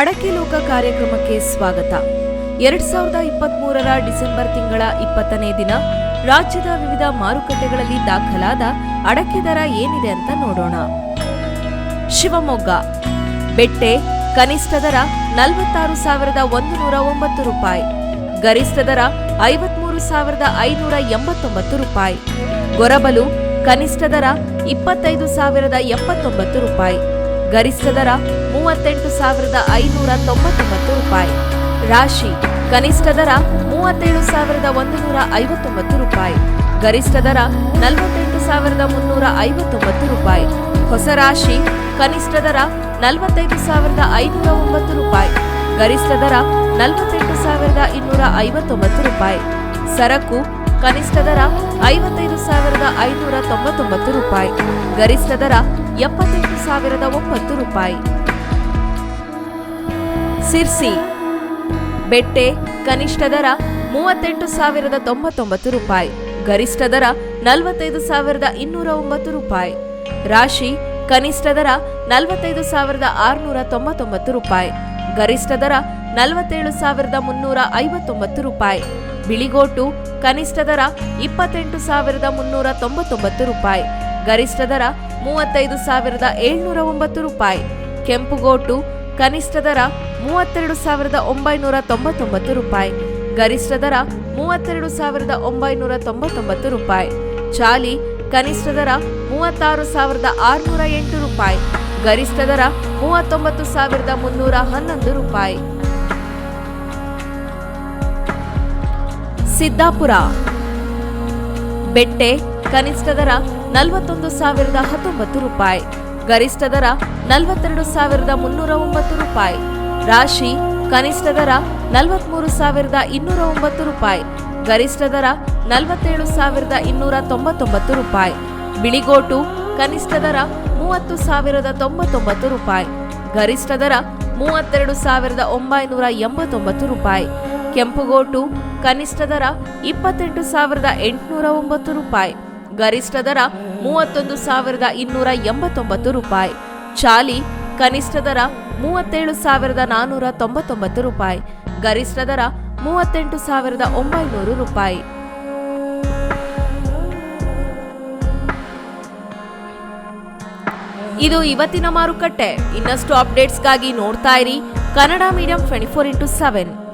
ಅಡಕೆ ಲೋಕ ಕಾರ್ಯಕ್ರಮಕ್ಕೆ ಸ್ವಾಗತ. ಎರಡ್ ಸಾವಿರದ ಇಪ್ಪತ್ತ್ ಮೂರರ ಡಿಸೆಂಬರ್ ತಿಂಗಳ ಇಪ್ಪತ್ತನೇ ದಿನ ರಾಜ್ಯದ ವಿವಿಧ ಮಾರುಕಟ್ಟೆಗಳಲ್ಲಿ ದಾಖಲಾದ ಅಡಕೆ ದರ ಏನಿದೆ ಅಂತ ನೋಡೋಣ. ಶಿವಮೊಗ್ಗ. ಬೆಟ್ಟೆ ಕನಿಷ್ಠ ದರ ನಲವತ್ತಾರು ಸಾವಿರದ ಒಂದುನೂರ ಒಂಬತ್ತು ರೂಪಾಯಿ. ಗರಿಷ್ಠ ದರ ಐವತ್ಮೂರು ಸಾವಿರದ ಐನೂರ ಎಂಬತ್ತೊಂಬತ್ತು ರೂಪಾಯಿ. ಗೊರಬಲು ಕನಿಷ್ಠ ದರ ಇಪ್ಪತ್ತೈದು ಸಾವಿರದ ಎಪ್ಪತ್ತೊಂಬತ್ತು ರೂಪಾಯಿ. ಗರಿಷ್ಠ ದರ ಮೂವತ್ತೆಂಟು ಸಾವಿರದ ಐನೂರ ತೊಂಬತ್ತೊಂಬತ್ತು ರೂಪಾಯಿ. ರಾಶಿ ಕನಿಷ್ಠ ದರ ಮೂವತ್ತೇಳು ಸಾವಿರದ ಒಂದುನೂರ ಐವತ್ತೊಂಬತ್ತು ರೂಪಾಯಿ. ಗರಿಷ್ಠ ದರ ನಲವತ್ತೆಂಟು ಸಾವಿರದ ಮುನ್ನೂರ ಐವತ್ತೊಂಬತ್ತು ರೂಪಾಯಿ. ಹೊಸ ರಾಶಿ ಕನಿಷ್ಠ ದರ ನಲವತ್ತೈದು ಸಾವಿರದ ಐನೂರ ಒಂಬತ್ತು ರೂಪಾಯಿ. ಗರಿಷ್ಠ ದರ ನಲವತ್ತೆಂಟು ಸಾವಿರದ ಇನ್ನೂರ ಐವತ್ತೊಂಬತ್ತು ರೂಪಾಯಿ. ಸರಕು ಕನಿಷ್ಠ ದರ ಐವತ್ತೈದು ಸಾವಿರದ ಐನೂರ ತೊಂಬತ್ತೊಂಬತ್ತು ರೂಪಾಯಿ. ಗರಿಷ್ಠ ದರ ಎಪ್ಪತ್ತೆಂಟು ಸಾವಿರದ ಒಂಬತ್ತು ರೂಪಾಯಿ. ಸಿರ್ಸಿ, ಬೆಟ್ಟೆ, ಕನಿಷ್ಠ ದರ ಮೂವತ್ತೆಂಟು ಸಾವಿರದ ತೊಂಬತ್ತೊಂಬತ್ತು ರೂಪಾಯಿ, ಗರಿಷ್ಠ ದರ ನಲವತ್ತೈದು ಸಾವಿರದ ಇನ್ನೂರ ಒಂಬತ್ತು ರೂಪಾಯಿ, ರಾಶಿ ಕನಿಷ್ಠ ದರ ನಲವತ್ತೈದು ಸಾವಿರದ ಆರುನೂರ ತೊಂಬತ್ತೊಂಬತ್ತು ರೂಪಾಯಿ, ಗರಿಷ್ಠ ದರ ನಲವತ್ತೇಳು ಸಾವಿರದ ಮುನ್ನೂರ ಐವತ್ತೊಂಬತ್ತು ರೂಪಾಯಿ, ಬಿಳಿಗೋಟು ಕನಿಷ್ಠ ದರ ಇಪ್ಪತ್ತೆಂಟು ಸಾವಿರದ ಮುನ್ನೂರ ತೊಂಬತ್ತೊಂಬತ್ತು ರೂಪಾಯಿ ಗರಿಷ್ಠ ದರ ಮೂವತ್ತೈದು ಸಾವಿರದ ಏಳ್ನೂರ ಒಂಬತ್ತು ರೂಪಾಯಿ. ಕೆಂಪುಗೋಟು ಕನಿಷ್ಠ ದರ ಮೂವತ್ತೆರಡು ಸಾವಿರದ ಒಂಬೈನೂರ ತೊಂಬತ್ತೊಂಬತ್ತು ರೂಪಾಯಿ. ಗರಿಷ್ಠ ದರ ಮೂವತ್ತೆರಡು ಸಾವಿರದ ಒಂಬೈನೂರ ತೊಂಬತ್ತೊಂಬತ್ತು ರೂಪಾಯಿ. ಚಾಲಿ ಕನಿಷ್ಠ ದರ ಮೂವತ್ತಾರು ಸಾವಿರದ ಆರುನೂರ ಎಂಟು ರೂಪಾಯಿ. ಗರಿಷ್ಠ ದರ ಮೂವತ್ತೊಂಬತ್ತು ಸಾವಿರದ ಮುನ್ನೂರ ಹನ್ನೊಂದು ರೂಪಾಯಿ. ಸಿದ್ದಾಪುರ. ಬೆಟ್ಟೆ ಕನಿಷ್ಠ ದರ ನಲವತ್ತೊಂದು ಸಾವಿರದ ಹತ್ತೊಂಬತ್ತು ರೂಪಾಯಿ. ಗರಿಷ್ಠ ದರ ನಲವತ್ತೆರಡು ಸಾವಿರದ ಮುನ್ನೂರ ಒಂಬತ್ತು ರೂಪಾಯಿ. ರಾಶಿ ಕನಿಷ್ಠ ದರ ನಲವತ್ಮೂರು ಸಾವಿರದ ಇನ್ನೂರ ಒಂಬತ್ತು ರೂಪಾಯಿ. ಗರಿಷ್ಠ ದರ ನಲವತ್ತೇಳು ಸಾವಿರದ ಇನ್ನೂರ ತೊಂಬತ್ತೊಂಬತ್ತು ರೂಪಾಯಿ. ಬಿಳಿಗೋಟು ಕನಿಷ್ಠ ದರ ಮೂವತ್ತು ಸಾವಿರದ ತೊಂಬತ್ತೊಂಬತ್ತು ರೂಪಾಯಿ. ಗರಿಷ್ಠ ದರ ಮೂವತ್ತೆರಡು ಸಾವಿರದ ಒಂಬೈನೂರ ಎಂಬತ್ತೊಂಬತ್ತು ರೂಪಾಯಿ. ಕೆಂಪುಗೋಟು ಕನಿಷ್ಠ ದರ ಇಪ್ಪತ್ತೆಂಟು ಸಾವಿರದ ಎಂಟುನೂರ ಒಂಬತ್ತು ರೂಪಾಯಿ. ಗರಿಷ್ಠ ದರ ಮೂವತ್ತೊಂದು ಸಾವಿರದ ಇನ್ನೂರ ಎಂಬತ್ತೊಂಬತ್ತು ರೂಪಾಯಿ. ಚಾಲಿ ಕನಿಷ್ಠ ದರ ಮೂವತ್ತೇಳು ಸಾವಿರದ ನಾನ್ನೂರ ತೊಂಬತ್ತೊಂಬತ್ತು ರೂಪಾಯಿ. ಗರಿಷ್ಠ ದರ ಮೂವತ್ತೆಂಟು ಸಾವಿರದ ಒಂಬೈನೂರು ರೂಪಾಯಿ. ಇದು ಇವತ್ತಿನ ಮಾರುಕಟ್ಟೆ. ಇನ್ನಷ್ಟು ಅಪ್ಡೇಟ್ಸ್ಗಾಗಿ ನೋಡ್ತಾ ಇರಿ Kannada medium twenty four into seven.